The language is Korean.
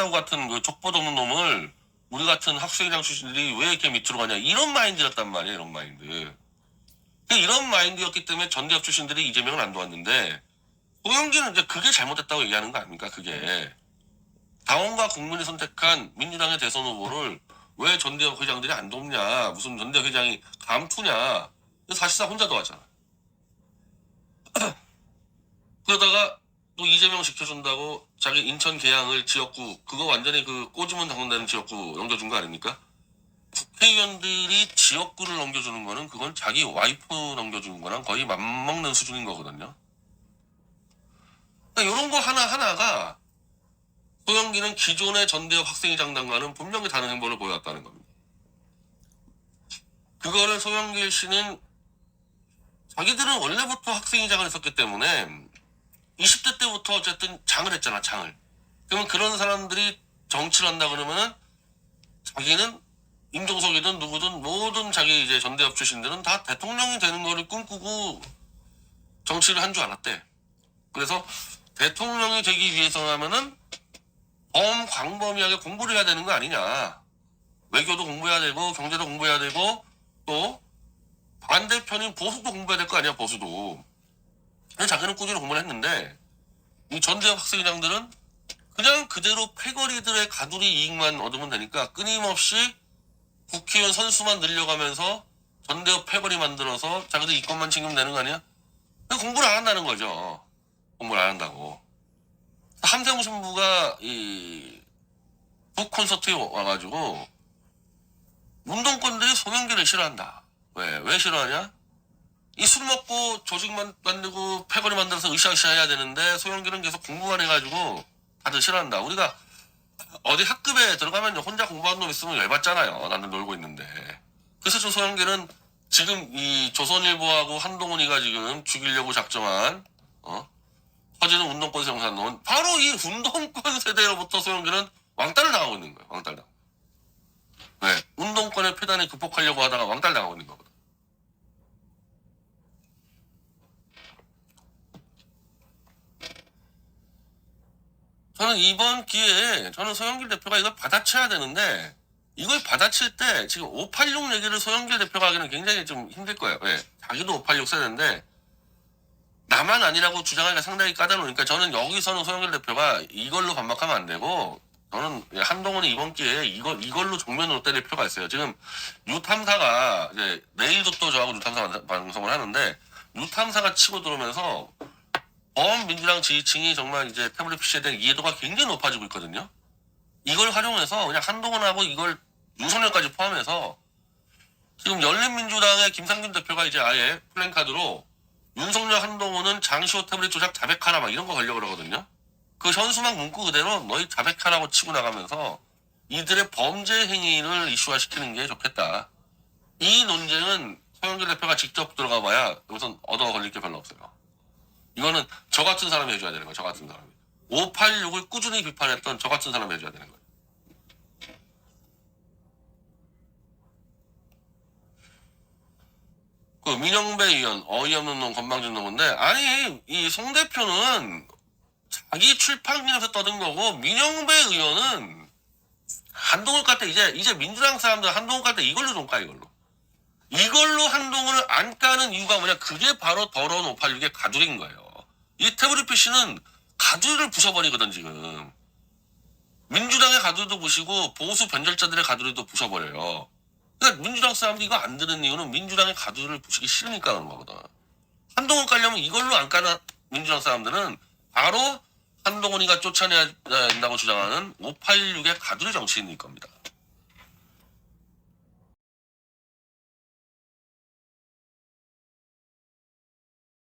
족같다고 같은 그 족보도 없는 놈을 우리 같은 학생회장 출신들이 왜 이렇게 밑으로 가냐? 이런 마인드였단 말이에요 이런 마인드. 그 이런 마인드였기 때문에 전대협 출신들이 이재명을 안 도왔는데 소영기는 이제 그게 잘못됐다고 얘기하는 거 아닙니까 그게? 당원과 국민이 선택한 민주당의 대선 후보를 왜 전대협 회장들이 안 돕냐? 무슨 전대협 회장이 감투냐? 사실상 혼자 도왔잖아. 그러다가 또 이재명 시켜준다고 자기 인천 계양을 지역구 그거 완전히 그 꼬지문 당선되는 지역구 넘겨준 거 아닙니까? 국회의원들이 지역구를 넘겨주는 거는 그건 자기 와이프 넘겨주는 거랑 거의 맞먹는 수준인 거거든요. 그러니까 이런 거 하나 하나가 소영기는 기존의 전대협 학생회장단과는 분명히 다른 행보를 보여왔다는 겁니다. 그거를 소영길 씨는 자기들은 원래부터 학생회장을 했었기 때문에 20대 때부터 어쨌든 장을 했잖아, 장을. 그러면 그런 사람들이 정치를 한다 그러면은 자기는 임종석이든 누구든 모든 자기 이제 전대협 출신들은 다 대통령이 되는 거를 꿈꾸고 정치를 한 줄 알았대. 그래서 대통령이 되기 위해서라면은 범광범위하게 공부를 해야 되는 거 아니냐. 외교도 공부해야 되고 경제도 공부해야 되고 또 반대편인 보수도 공부해야 될 거 아니야, 보수도. 그래서 자기는 꾸준히 공부를 했는데 이 전대협 학생회장들은 그냥 그대로 패거리들의 가두리 이익만 얻으면 되니까 끊임없이 국회의원 선수만 늘려가면서 전대협 패거리 만들어서 자기들 이권만 챙기면 되는 거 아니야? 그냥 공부를 안 한다는 거죠. 공부를 안 한다고. 함세무 신부가 이 북콘서트에 와가지고 운동권들이 소명기를 싫어한다. 왜? 왜 싫어하냐? 이 술 먹고 조직 만- 만들고 패거리 만들어서 으쌰으쌰 해야 되는데 소영기는 계속 공부만 해가지고 다들 싫어한다. 우리가 어디 학급에 들어가면 혼자 공부하는 놈 있으면 열받잖아요. 나는 놀고 있는데. 그래서 저 소영기는 지금 이 조선일보하고 한동훈이가 지금 죽이려고 작정한 어? 터지는 운동권 생산론 바로 이 운동권 세대로부터 소영기는 왕따를 당하고 있는 거예요. 왕따를 당하고. 네. 운동권의 폐단을 극복하려고 하다가 왕따를 당하고 있는 거 저는 이번 기회에 저는 소영길 대표가 이걸 받아쳐야 되는데 이걸 받아칠 때 지금 586 얘기를 소영길 대표가 하기는 굉장히 좀 힘들 거예요. 왜? 자기도 586 세대인데 나만 아니라고 주장하기가 상당히 까다로우니까 저는 여기서는 소영길 대표가 이걸로 반박하면 안 되고 저는 한동훈이 이번 기회에 이걸, 이걸로 정면으로 때릴 필요가 있어요. 지금 유탐사가 이제 내일도 또 저하고 유탐사 방송을 하는데 유탐사가 치고 들어오면서 범 민주당 지지층이 정말 이제 태블릿 PC에 대한 이해도가 굉장히 높아지고 있거든요. 이걸 활용해서 그냥 한동훈하고 이걸 윤석열까지 포함해서 지금 열린민주당의 김상균 대표가 이제 아예 플랜카드로 윤석열 한동훈은 장시호 태블릿 조작 자백하라 막 이런 거 걸려 그러거든요. 그 현수막 문구 그대로 너희 자백하라고 치고 나가면서 이들의 범죄 행위를 이슈화시키는 게 좋겠다. 이 논쟁은 서영길 대표가 직접 들어가 봐야 여기선 얻어 걸릴 게 별로 없어요. 이거는 저 같은 사람이 해줘야 되는 거예요. 저 같은 사람이. 586을 꾸준히 비판했던 저 같은 사람이 해줘야 되는 거예요. 그 민영배 의원 어이없는 놈 건방진 놈인데 아니 이 송 대표는 자기 출판 기념에서 떠든 거고 민영배 의원은 한동훈 깔때 이제 이제 민주당 사람들 한동훈 깔때 이걸로 좀 까 이걸로 이걸로 한동훈을 안 까는 이유가 뭐냐 그게 바로 더러운 586의 가두리인 거예요 이 태블릿 PC는 가두리를 부숴버리거든 지금. 민주당의 가두리도 부시고 보수 변절자들의 가두리도 부숴버려요. 그러니까 민주당 사람들이 이거 안 드는 이유는 민주당의 가두리를 부시기 싫으니까 그런 거거든. 한동훈 깔려면 이걸로 안 까는 민주당 사람들은. 바로 한동훈이가 쫓아내야 된다고 주장하는 586의 가두리 정치인일 겁니다.